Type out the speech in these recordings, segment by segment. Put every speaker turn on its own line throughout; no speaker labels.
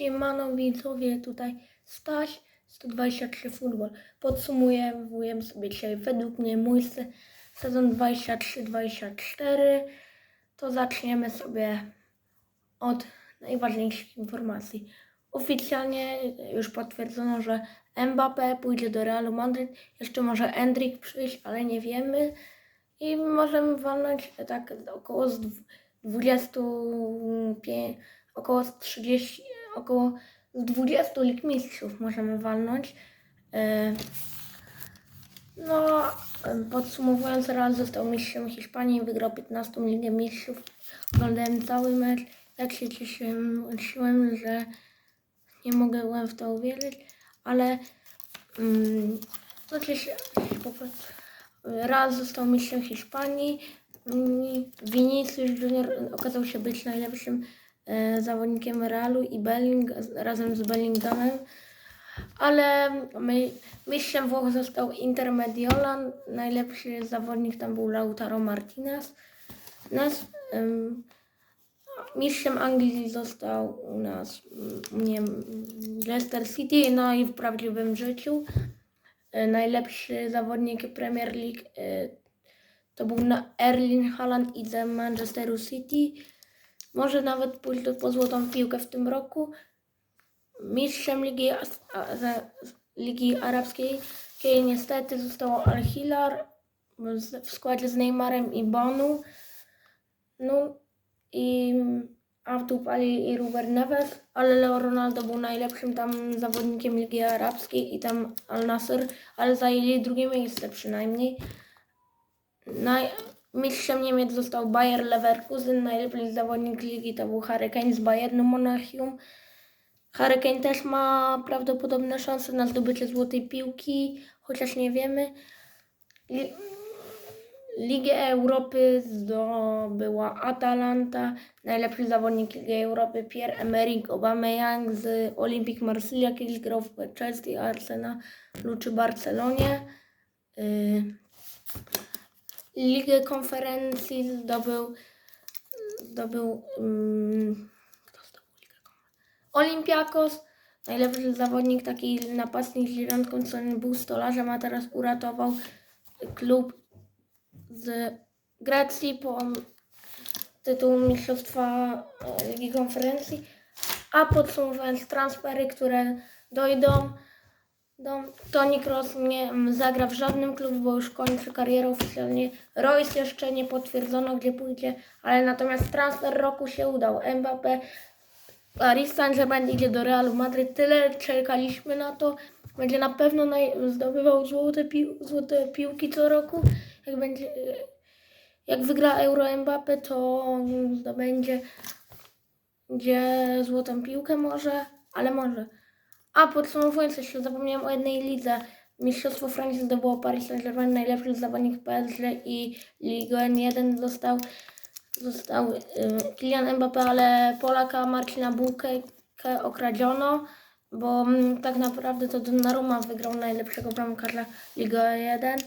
Siemano widzowie, tutaj Staś, 123 Futbol. Podsumujemy sobie dzisiaj według mnie mój se- sezon 23-24. To zaczniemy sobie od najważniejszych informacji. Oficjalnie już potwierdzono, że Mbappé pójdzie do Realu Madryt. Jeszcze może Endrick przyjść, ale nie wiemy. I możemy walnąć tak około z dw- 25, około z 30, około z 20 lig mistrzów możemy walnąć. E, No, podsumowując, Real został mistrzem Hiszpanii, wygrał 15 Ligę Mistrzów. Oglądałem cały mecz, jak się cieszyłem, że nie mogłem w to uwierzyć, ale no cieszę się po prostu. Real został mistrzem Hiszpanii. Vinicius Junior okazał się być najlepszym zawodnikiem Realu i Belling razem z Bellinghamem. Ale my, mistrzem Włoch został Inter Mediolan. Najlepszy zawodnik tam był Lautaro Martinez. Nas, em, mistrzem Anglii został u nas nie, Leicester City, no i w prawdziwym życiu. E, Najlepszy zawodnik Premier League e, to był Erling Haaland i ze Manchesteru City. Może nawet do- po złotą piłkę w tym roku. Mistrzem Ligi, Ligi Arabskiej jej niestety został Al Hilal z- w składzie z Neymarem i Bonu. No i Abdul Ali i Ruben Neves, ale Leo Ronaldo był najlepszym tam zawodnikiem Ligi Arabskiej i tam Al Nasser, ale zajęli drugie miejsce przynajmniej. Naj... Mistrzem Niemiec został Bayer Leverkusen, najlepszy zawodnik ligi to był Harry z Bayernu Monachium. Harry też ma prawdopodobne szanse na zdobycie złotej piłki, chociaż nie wiemy. Li- Ligę Europy zdobyła Atalanta, najlepszy zawodnik Ligi Europy Pierre-Emerick Aubameyang z Olympique Marsylia, kiedyś grał w Chelsea, Arsenalu czy Barcelonie. Y, Ligę konferencji zdobył, zdobył um, konferencji? Olympiakos, najlepszy zawodnik, taki napastnik z dziewiątką, co był stolarzem, a teraz uratował klub z Grecji po tytuł Mistrzostwa e, Ligi Konferencji. A podsumowując transfery, które dojdą, do, Toni Kroos nie mm, zagra w żadnym klubie, bo już kończy karierę oficjalnie. Royce jeszcze nie potwierdzono, gdzie pójdzie, ale natomiast transfer roku się udał. Mbappé, Paris Saint-Germain idzie do Realu Madryt. Tyle czekaliśmy na to. Będzie na pewno naj- zdobywał złote, złote piłki co roku. Jak będzie, jak wygra Euro Mbappé, to zdobędzie gdzie złotą piłkę może, ale może. A podsumowując jeszcze, zapomniałem o jednej lidze. Mistrzostwo Francji zdobyło Paris Saint-Germain, najlepszy zawodnik PSG i Ligue 1 został, został y, Kylian Mbappé, ale Polaka Marcina Bułkę okradziono, bo mm, tak naprawdę to Donnarumma wygrał najlepszego bramkarza Ligue 1,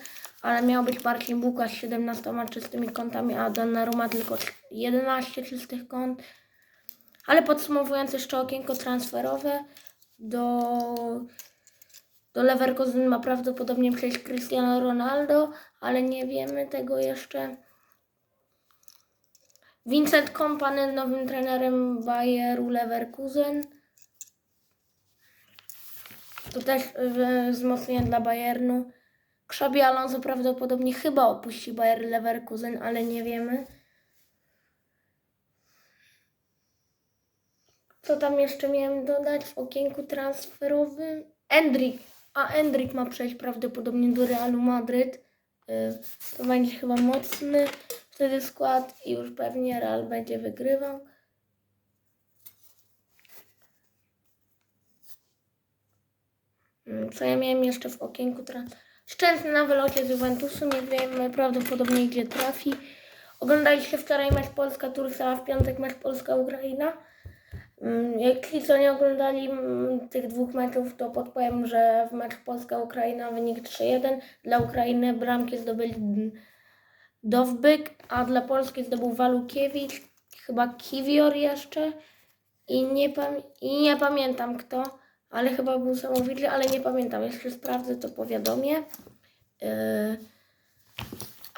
ale miał być Marcin Bułka z 17 czystymi kątami, a Donnarumma tylko 11 czystych kąt. Ale podsumowując jeszcze okienko transferowe, do, do Leverkusen ma prawdopodobnie przejść Cristiano Ronaldo, ale nie wiemy tego jeszcze. Vincent Kompany nowym trenerem Bayeru Leverkusen. To też e, wzmocnienie dla Bayernu. Xabi Alonso prawdopodobnie chyba opuści Bayer Leverkusen, ale nie wiemy. Co tam jeszcze miałem dodać w okienku transferowym? Endrick. A Endrick ma przejść prawdopodobnie do Realu Madryt. Y, To będzie chyba mocny wtedy skład i już pewnie Real będzie wygrywał. Mm, Co ja miałem jeszcze w okienku trans... Szczęsny na wylocie z Juventusu, nie wiemy prawdopodobnie gdzie trafi. Oglądaliście wczoraj mecz Polska-Turcja, a w piątek mecz Polska-Ukraina. Mm, Jak co nie oglądali mm, tych dwóch meczów, to podpowiem, że w mecz Polska-Ukraina wynik 3-1. Dla Ukrainy bramki zdobyli Dowbyk, a dla Polski zdobył Walukiewicz, chyba Kiwior jeszcze. I nie, I nie pamiętam kto, ale chyba był samowidry, ale nie pamiętam. Jeszcze sprawdzę to powiadomię. Yy,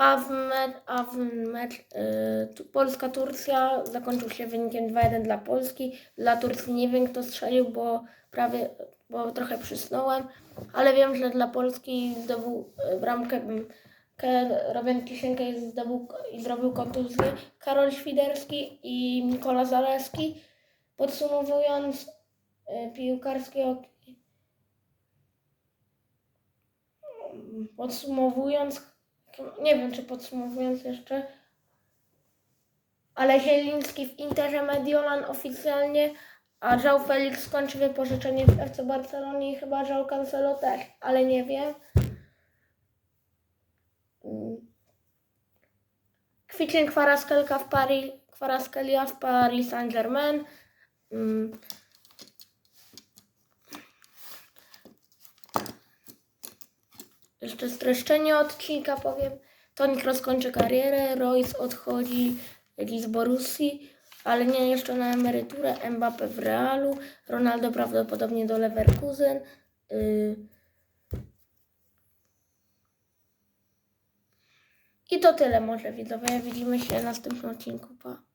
a w, me- a w mecz yy, tu- Polska-Turcja zakończył się wynikiem 2-1 dla Polski. Dla Turcji nie wiem kto strzelił, bo prawie, bo trochę przysnąłem, ale wiem, że dla Polski zdobył yy, bramkę Robin Kisienkę zdobył i zrobił kontuzję Karol Świderski i Nikola Zaleski. Podsumowując yy, piłkarskie podsumowując, nie wiem czy podsumowując jeszcze, ale Zieliński w Interze Mediolan oficjalnie, a João Felix skończy wypożyczenie w FC Barcelonie i chyba João Cancelo też, ale nie wiem. Mm. Kwiczyn Kwaraskelka w Paris, Kwaraskelia w Paris Saint-Germain. Jeszcze streszczenie odcinka powiem. Tonik rozkończy karierę, Royce odchodzi z Borussii, ale nie jeszcze na emeryturę. Mbappe w Realu, Ronaldo prawdopodobnie do Leverkusen. Yy. I to tyle może widzowie. Widzimy się w następnym odcinku. Pa.